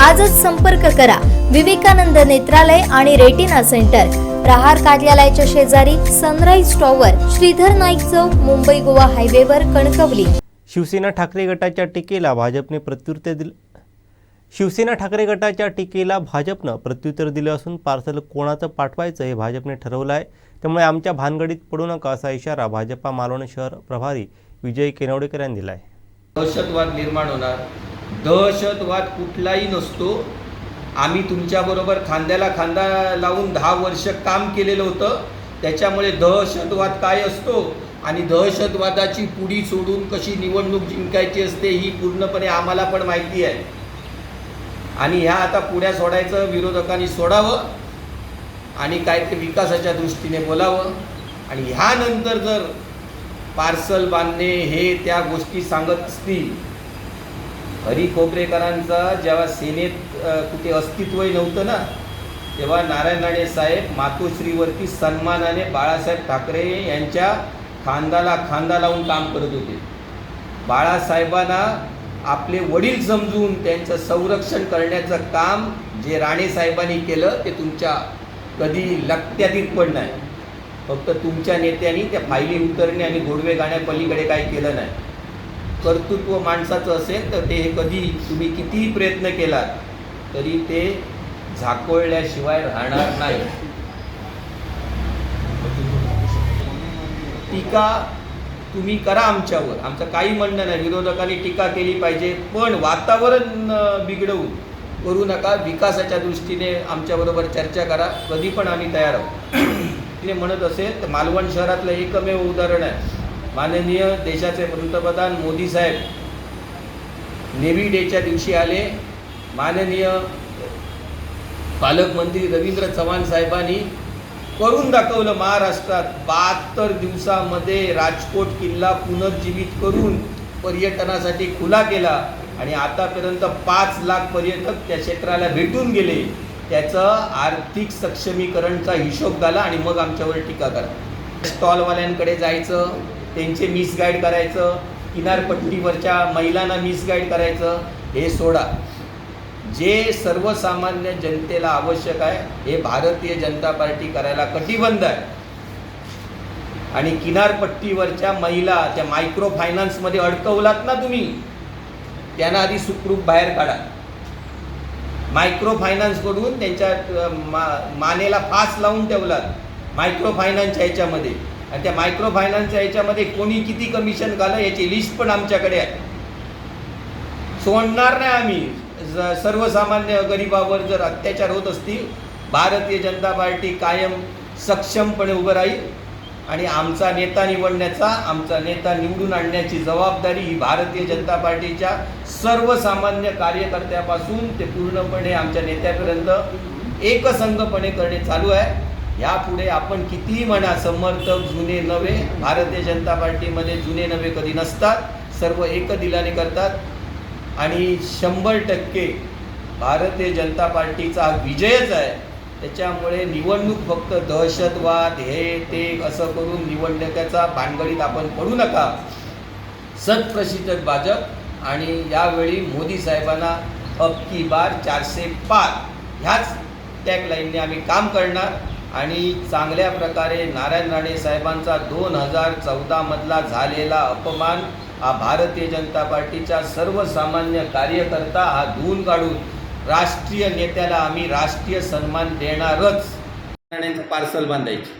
आजच संपर्क करा. विवेकानंद नेत्रालय आणि रेटिना सेंटर. प्रहार कार्यालयाच्या शेजारी सनराईज टॉवर श्रीधर नाईक चौक मुंबई गोवा हायवेवर कणकवली. शिवसेना ठाकरे गटाच्या टीकेला भाजपने प्रत्युत्तर दिलं शिवसेना ठाकरे गटाच्या टीकेला भाजपनं प्रत्युत्तर दिलं असून पार्सल कोणाचं पाठवायचं हे भाजपने ठरवलं आहे त्यामुळे आमच्या भानगडीत पडू नका असा इशारा भाजपा मालवण शहर प्रभारी विजय केनवडेकर यांनी दिला आहे दहशतवाद निर्माण होणार. दहशतवाद कुठलाही नसतो. आम्ही तुमच्याबरोबर खांद्याला खांदा लावून दहा वर्ष काम केलेलं होतं. त्याच्यामुळे दहशतवाद काय असतो? आणि दहशतवादाची पुडी सोडून कशी निवडणूक जिंकायची असते ही पूर्णपणे आम्हाला पण माहिती आहे. आणि ह्या आता पुढ्या सोडायचं विरोधकांनी सोडावं आणि काय ते विकासाच्या दृष्टीने बोलावं. आणि ह्यानंतर जर पार्सल बांधणे हे त्या गोष्टी सांगत असतील हरी खोबरेकरांचा जेव्हा सेनेत कुठे अस्तित्वही नव्हतं ना तेव्हा नारायण राणे साहेब मातोश्रीवरती सन्मानाने बाळासाहेब ठाकरे यांच्या खांदाला खांदा लावून काम करत होते. बाळासाहेबांना आपले वडील समजून त्यांचं संरक्षण करण्याचं काम जे राणे साहेबांनी केलं ते तुमच्या कधी लक्षातीत पण नाही. फक्त तुमच्या नेत्यांनी त्या फायली उतरणे आणि गोडवे गाण्यापलीकडे काही केलं नाही. कर्तृत्व माणसाचं असेल तर ते कधी तुम्ही कितीही प्रयत्न केलात तरी ते झाकोळल्याशिवाय राहणार नाही. टीका तुम्ही करा आमच्यावर. आमचं काही म्हणणं नाही. विरोधकांनी टीका केली पाहिजे पण वातावरण बिघडवून करू नका. विकासाच्या दृष्टीने आमच्याबरोबर चर्चा करा. कधी पण आम्ही तयार आहोत. तिने म्हणत असेल तर मालवण शहरातलं एकमेव उदाहरण आहे. माननीय देशाचे पंतप्रधान मोदी साहेब नेव्ही डेच्या दिवशी आले. माननीय पालकमंत्री रवींद्र चव्हाण साहेबांनी करून दाखवलं महाराष्ट्रात बहात्तर दिवसामध्ये राजकोट किल्ला पुनर्जीवित करून पर्यटनासाठी खुला केला आणि आतापर्यंत पाच लाख पर्यटक त्या क्षेत्राला भेटून गेले. त्याचं आर्थिक सक्षमीकरणचा हिशोब झाला आणि मग आमच्यावर टीका करा. स्टॉलवाल्यांकडे जायचं त्यांचे मिसगाईड करायचं किनारपट्टीवरच्या महिलांना मिसगाईड करायचं हे सोडा. जे सर्वसामान्य जनतेला आवश्यक आहे हे भारतीय जनता पार्टी करायला कटिबंध आहे. आणि किनारपट्टीवरच्या महिला त्या मायक्रो फायनान्समध्ये अडकवलात ना तुम्ही त्यांना आधी सुखरूप बाहेर काढा. मायक्रो फायनान्सकडून त्यांच्या मा मानेला फास लावून ठेवलात मायक्रो फायनान्सच्या ह्याच्यामध्ये. आणि त्या मायक्रो फायनान्सच्या याच्यामध्ये कोणी किती कमिशन घालं याची लिस्ट पण आमच्याकडे आहे. सोडणार नाही आम्ही. सर्वसामान्य गरिबावर जर अत्याचार होत असतील भारतीय जनता पार्टी कायम सक्षमपणे उभं राहील आणि आमचा नेता निवडण्याचा आमचा नेता निवडून आणण्याची जबाबदारी ही भारतीय जनता पार्टीच्या सर्वसामान्य कार्यकर्त्यापासून ते पूर्णपणे आमच्या नेत्यापर्यंत एकसंघपणे करणे चालू आहे. यापुढे आपण कितीही म्हणा समर्थक जुने नवे भारतीय जनता पार्टीमध्ये जुने नवे कधी नसतात सर्व एक दिलाने करतात. आणि शंभर टक्के भारतीय जनता पार्टीचा विजयच आहे. त्याच्यामुळे निवडणूक फक्त दहशतवाद हे ते असं करून निवडणुकीचा भानगडीत आपण पडू नका. सत्प्रसिद्ध भाजप आणि यावेळी मोदी साहेबांना अब की बार चारशे पाच ह्याच टॅगलाईनने आम्ही काम करणार. आणि चांगल्या प्रकारे नारायण राणे साहेबांचा दोन हजार चौदामधला झालेला अपमान हा भारतीय जनता पार्टीचा सर्वसामान्य कार्यकर्ता हा धुवून काढून राष्ट्रीय नेत्याला आम्ही राष्ट्रीय सन्मान देणारच. राण्यांचं पार्सल बांधायची.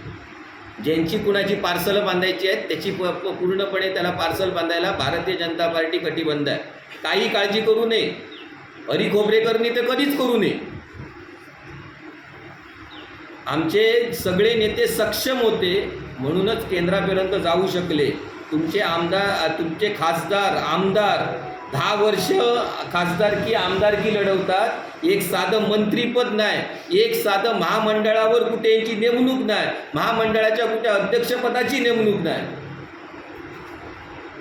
ज्यांची कुणाची पार्सलं बांधायची आहेत त्याची प प- पूर्णपणे त्याला पार्सल बांधायला भारतीय जनता पार्टी कटिबंध आहे. काही काळजी करू नये. हरी खोबरेकरनी तर कधीच करू नये. आमचे सगळे नेते सक्षम होते म्हणूनच केंद्रापर्यंत जाऊ शकले. तुमचे आमदार तुमचे खासदार आमदार दहा वर्ष खासदारकी आमदारकी लढवतात. एक साधं मंत्रीपद नाही एक साधं महामंडळावर कुठे यांची नेमणूक नाही महामंडळाच्या कुठे अध्यक्षपदाची नेमणूक नाही.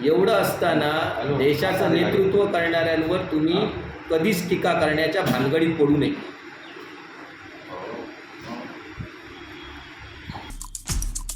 एवढं असताना देशाचं नेतृत्व करणाऱ्यांवर तुम्ही कधीच टीका करण्याच्या भानगडीत पडू नये.